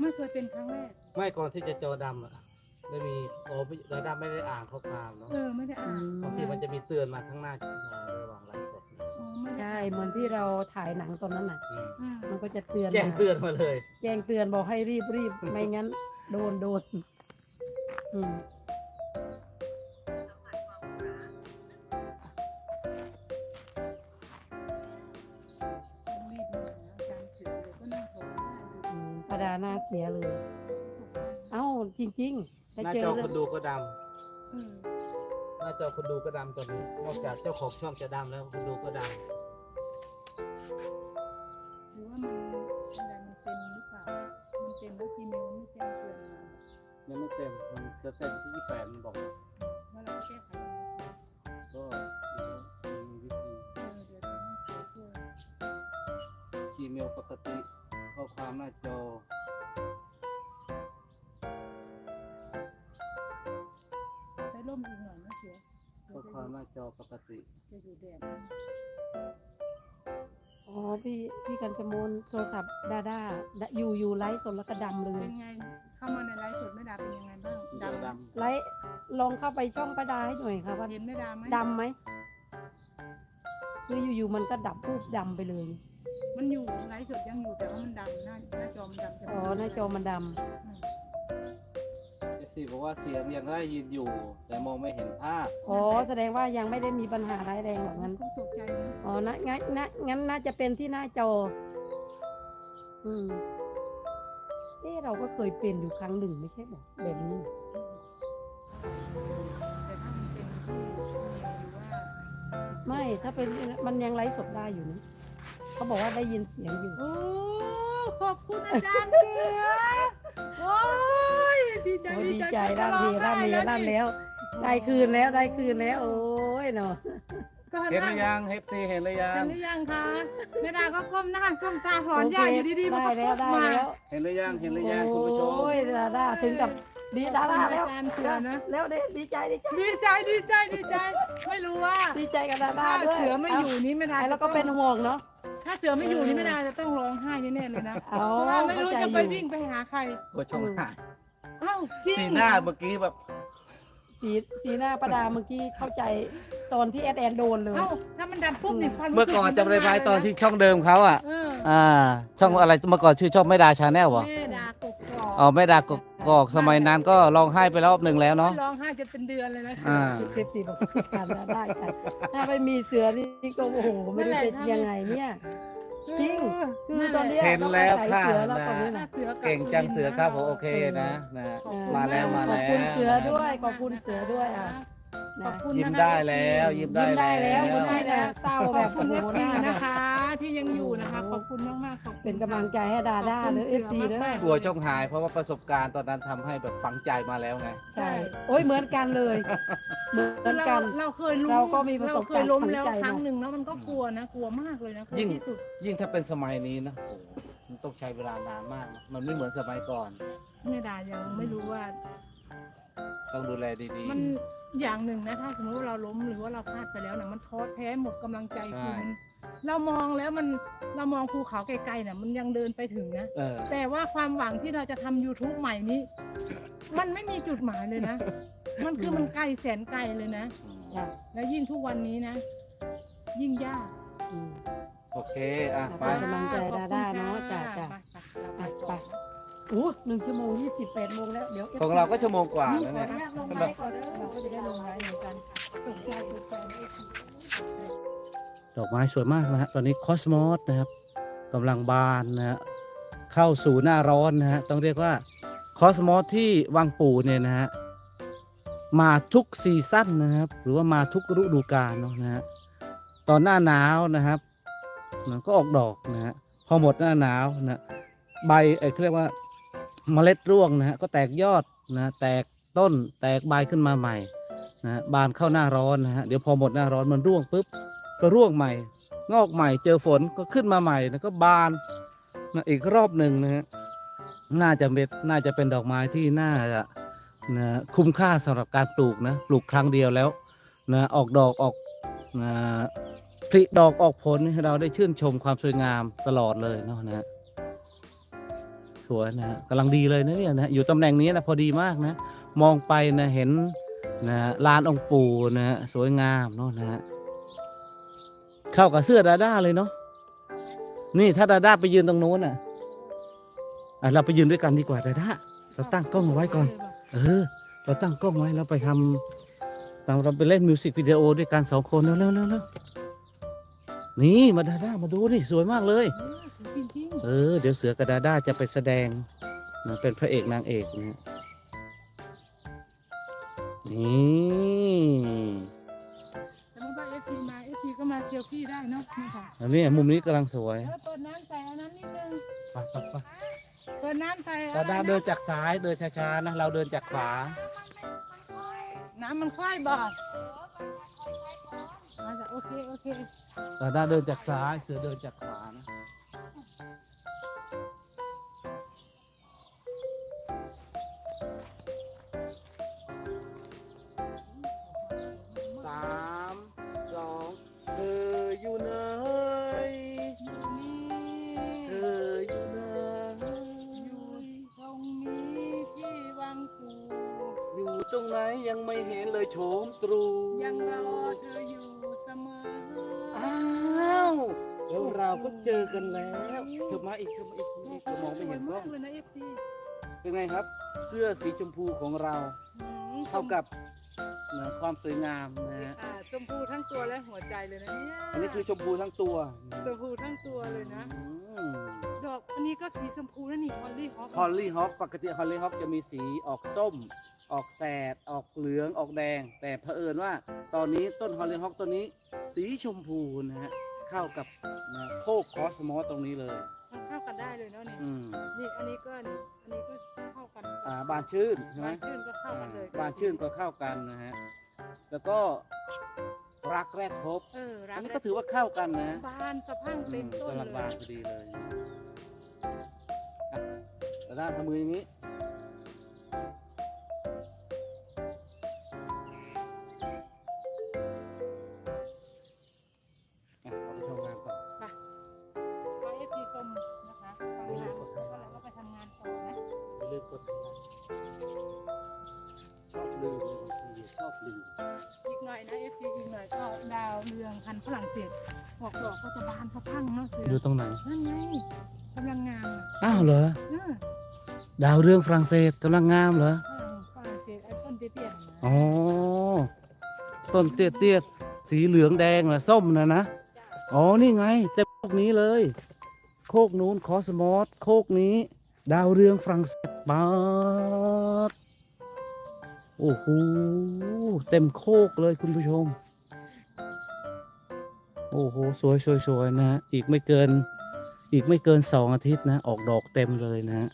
ไม่เคยเป็นครั้งแรก ไม่ก่อนที่จะจอดำอะได้มีโอ้ไม่จอดำไม่ได้อ่านข้อความเนาะเออไม่ได้อ่านบางทีมันจะมีเตือนมาข้างหน้าระหว่างไลฟ์สดเนี่ยอ๋อไม่ได้ใช่เหมือนที่เราถ่ายหนังตอนนั้นน่ะ อืมอ่ามันก็จะเตือนแจ้งมาเตือนมาเลย แจ้งเตือนบอกให้รีบรีบไม่งั้น โดนโดนอืม หน้าเสียเลย เอ้าจริงๆหถ้าน้าเจอจอเรื่คองนดูก็ดเออำหน้าจอคนดูก็ดำตอนนี้ นอกจากเจ้าของช่องจะดำแล้วคนดูก็ดหรือว่ามันอะไรมันเต็มหรือเปล่า มันเต็มแล้วทีเมลไม่แจ้งเตือนมาำยังไม่เต็มมันจะเต็มที่ยี่แปดมันบอกว่าเราจะแก้ไขยังไงก็มีวิธีเออเดี๋ยวจะให้เสือช่วย Gmail ปกติ ข้อความหน้าจอ ความอยู่หน้าจอปกติจะอยู่แดดอ๋อพี่พี่กันจมูลโทรศัพท์ดาด้าดะอยู่อยู่ไลฟ์สดแล้วก็ดำเลยเป็นไง เข้ามาในไลฟ์สดไม่ดาเป็นยังไงบ้างจอดำดไลฟ์ลองเข้าไปช่องประดาให้หน่อยค่ะว่าเห็นไม่ดาไหมดำไหมคืออยู่ๆมันก็ดับปุ๊บดำไปเลยมันอยู่ไลฟ์สดยังอยู่แต่ว่ามันดำหน้าหน้าจอมันดำจะอ๋อหน้าจอมันดอืมำเอฟ ซีบอกว่าเสียงยังได้ยินอยู่ แต่มองไม่เห็นภาพำอ๋อแสดงว่ายังไม่ได้มีปัญหาร้ายแรงหรอกมังั้นนก็ตกใจนะอ๋อนะงั้นนะงั้นน่าจะเป็นที่หน้าจอ อืมเอ๊ะเราก็เคยเป็นอยู่ครั้งหนึ่งไม่ใช่หรอแบบนี้ แต่ถ้ามันเป็นที่เมลหรือว่าไม่ถ้าเป็นมันยังไลฟ์สดได้อยู่นี่เขาบอกว่าได้ยินเสียงอยู่ โอ้ขอบคุณอาจารย์เสือโอ้ย ดีใจโอ้ดีดีใจใจร่ำเรียร่ำเรียร่ำแล้ว ได้คืนแล้วได้คืนแล้ว โอ้ยเนาะก็เห็นหรือยังเฮฟซีเห็นหรือยัเห็งนหรือยังคะแม่ดาก็ก้มหน้าก้มตาถอนหญ้าอยู่ดีๆมันได้ก็แล้วปุ๊บได้มาแล้วเห็นหรือยังเห็นหรือยังคุณผู้ชม โอ้ยดาด้าถึงกับดีดาด้าแล้วอาจารย์เสือนะแล้วเด้ดีใจดีใจ ดีใจดีใจดีใจ ไม่รู้ว่าดีใจกับดาด้าถ้าด้วยเสือไม่อยู่นี่แม่ดาไอ้จะเราก็เป็นห่วงเนาะ ถ้าเสือไม่อยู่นี่แม่ดาจะต้องร้องไห้แน่ๆเลยนะเอาเพราะว่าไม่รู้เข้าใจจะไปอยู่ วิ่งไปหาใคร กดช่องหน้า อ้าวจริงสีหน้าเมื่อกี้แบบ สีสีหน้าประดาเมื่อกี้เข้าใจตอนที่แอดแอนโดนเลย เอ้าถ้ามันดับปุ๊บนี่ความรู้สึเมื่อก่อนจำได้ไหมเลยะตอนที่ช่องเดิมเขาอะ เอออ่า ช่องอะไรเมื่อก่อนชื่อช่องไม่ดาชาแนลวะแม่ดากบกรอกอ๋อไม่ดากกอกสมัยนั้นก็ร้องไห้ไปรอบหนึ่งแล้วเนาะ ร้องไห้จะเป็นเดือนเลยนะอ่าคลิปสีบอกการได้ค่ะถ้าไม่มีเสือนี่ก็โอ้โหไม่รู้จะยังไงเนี่ย จริงคือตอนเนี้ยเห็นแล้วต้องค่ะอาศัยเสือแล้วตอนนี้ถ้านะเสือกับเก่งจังเสือครับผมโอเคเออนะนะเออมาแล้วมาแล้วขอบคุณเสือด้วยขอบคุณเสือด้วยอะ ขอบคุณยิ้มนะคะ ได้แล้วยิ้มยิ้มได้แล้วได้คุณแล้วนี่นะเศร้าขแบอบบคุณโอ้เอโหฟหซีน้าแบนะบคะ ที่ยังอยู่นะคะ ขอบคุณมากๆขอบคุณเป็นกำลังใจให้ดาด้าหรือเอฟซีเด้อกลัวช่องหายเพราะว่าประสบการณ์ตอนนั้นทำให้แบบฝังใจมาแล้วไง ใช่ โอ้ยเหมือนกันเลย เหมือนเรากัน เราเคยล้มเราก็มีประสบการณ์เเคยล้มแล้วฝังใจครั้งเนอะหนึ่งแล้วมันก็กลัวนะ กลัวมากเลยนะกลัวยิ่ง ที่สุดยิ่งถ้าเป็นสมัยนี้นะโอ้โหมันต้องใช้เวลานานมากนะมันไม่เหมือนสมัยก่อน แม่ดายังไม่รู้ว่า ต้องดูแลดีมัน อย่างหนึ่งนะถ้าสมมติว่าเราล้มหรือว่าเราพลาดไปแล้วนะมันท้อแท้หมดกำลังใจคือมันเรามองแล้วมันเรามองภูเขาไกลๆน่ะมันยังเดินไปถึงนะๆเออ แต่ว่าความหวังที่เราจะทำ YouTube ใหม่นี้ มันไม่มีจุดหมายเลยนะ มันคือมันไกลแสนไกลเลยนะจ้ะแล้วยิ่งทุกวันนี้นะ ยิ่งยากอืมโอเค อะ ไปให้กำลังใจดาด้าเนอะจ้ะจ้ะ ไปไปอู้ หนึ่งชั่วโมงยี่สิบแปดโมงแล้ว เดี๋ยวของเราก็ชั่วโมงกว่านี่แล้วขอเนี่ยอนุญาตลงไลฟ์ก่อนนะเราก็จะได้ลงไลฟ์เหมือนกันตกใจตกใจดอกไม้สวยมากนะฮะ ตอนนี้คอสมอสนะครับกำลังบานนะฮะ เข้าสู่หน้าร้อนนะฮะ ต้องเรียกว่าคอสมอสที่วังปู่เนี่ยนะฮะ มาทุกซีซั่นนะครับ หรือว่ามาทุกฤดูกาลเนาะนะฮะ ตอนหน้าหนาวนะครับนะก็ออกดอกนะฮะ พอหมดหน้าหนาวนะ ใบเอ้ยเขาเรียกว่า เมล็ดร่วงนะฮะก็แตกยอดนะแตกต้นแตกใบขึ้นมาใหม่นะฮะบานเข้าหน้าร้อนนะฮะเดี๋ยวพอหมดหน้าร้อนมันร่วงปุ๊บก็ร่วงใหม่ งอกใหม่เจอฝนก็ขึ้นมาใหม่แล้วก็บานนะอีกรอบหนึ่งนะฮะน่าจะเป็นน่าจะเป็นดอกไม้ที่น่าจะนะคุ้มค่าสำหรับการปลูกนะปลูกครั้งเดียวแล้วนะออกดอกออกนะผลิดอกออกผลให้เราได้ชื่นชมความสวยงามตลอดเลยเนาะนะฮะ สวยนะฮะกำลังดีเลยนะเนี่ยนะอยู่ตำแหน่งนี้นะพอดีมากนะ มองไปนะเห็นนะลานองค์ปู่นะฮะสวยงามเนาะนะฮะเข้ากับเสื้อดาด้าเลยเนาะนี่ถ้าดาด้าไปยืนตรงโน้นอะอะเราไปยืนด้วยกันดีกว่าดาด้าเราตั้งกล้องเอาไว้ก่อน เออ เราตั้งกล้องไว้แล้วไปทำตามเราไปเล่นมิวสิกวิดีโอด้วยกันสองคนเร็วเร็วเร็วเร็ว นี่มาดาด้ามาดูนี่สวยมากเลยเออสวยจริงเออ เดี๋ยวเสือกับดาด้าจะไปแสดงนะเป็นพระเอกนางเอกนะฮะนี่ๆสมมติว่าเอฟซีมาเอฟซีก็มาเซลฟี่ได้เนาะนี่ค่ะอันนี้มุมนี้กำลังสวยแล้วเปิดน้ำใส่อันนั้นนิดนึงไปไปไปเปิดน้ำใส่ดาด้าเดินจากซ้ายเดินช้าๆนะเราเดินจากขวาน้ำมันค่อยบอกมาจ้ะโอ เคโอเคดาด้าเดินจากซ้ายเสือเดินจากขวานะสามสองเธออยู่ไหนอยู่นี่เธออยู่ไหนอยู่ตรงนี้ที่วังปูอยู่ตรงไหนยังไม่เห็นเลยโฉมตรูยังรอเธออยู่ แล้วเราก็เจอกันแล้วเธอมาอีกเธอมาอีกเธอมาอีกเธอมองไม่เห็นกล้องสวยมากเลยนะเอฟซีเป็นไงครับ เสื้อสีชมพูของเราเข้ากับนะความสวยงามนะฮะอ่าชมพูทั้งตัวและหัวใจเลยนะเนี่ยอันนี้คือชมพูทั้งตัวชมพูทั้งตัวเลยนะ อืมดอกอันนี้ก็สีชมพูนะนี่ฮอลลี่ฮอปฮอลลี่ฮอปปกติฮอลลี่ฮอปจะมีสีออกส้ม ออกแสด ออกเหลืองออกแดง แต่เผอิญว่า ตอนนี้ต้นฮอลลี่ฮอปต้นนี้ สีชมพูนะฮะ เข้ากับนะโคกคอสมอสตรงนี้เลย มันเข้ากันได้เลยเนาะนี่อืมนี่อันนี้ก็นี่อันนี้ก็เข้ากันอ่าบานชื่นใช่ไหม บานชื่นก็เข้ากันเลยอ่าบานชื่นก็เข้ากันนะฮะ แล้วก็รักแรกพบ เออรัอักนนี้ก็ถือว่าเข้ากันนะบานสะพรั่งอืเต็มมต้นกำลังเลบานยพอดีเลยอะแต่ด้านทำมืออย่างนี้ อบลืมอีกหน่อยนะเอฟซีอีกหน่อยก็ดาวเรืองพันธุ์ฝรั่งเศสออกดอกก็จะบานสะพรั่งเนาะเสืออยู่ตรงไหน นั่นไงกำลังงามอะอ้าวเหรอ เออดาวเรืองฝรั่งเศสกำลังงามเหรอ ฝรั่งเศสไอ้ต้นเตี้ยๆนะอ๋อ ต้นเตี้ยเตี้ยๆสีเหลืองแดงนะส้มนะนะอ๋อ นี่ไงเต็มโคกนี้เลย โคกนู้นคอสมอส โคกนี้ ดาวเรืองฝรั่งเศสปาด โอ้โห เต็มโคกเลยคุณผู้ชม โอ้โห สวยสวยสวยนะ อีกไม่เกิน อีกไม่เกินสองอาทิตย์นะ ออกดอกเต็มเลยนะฮะ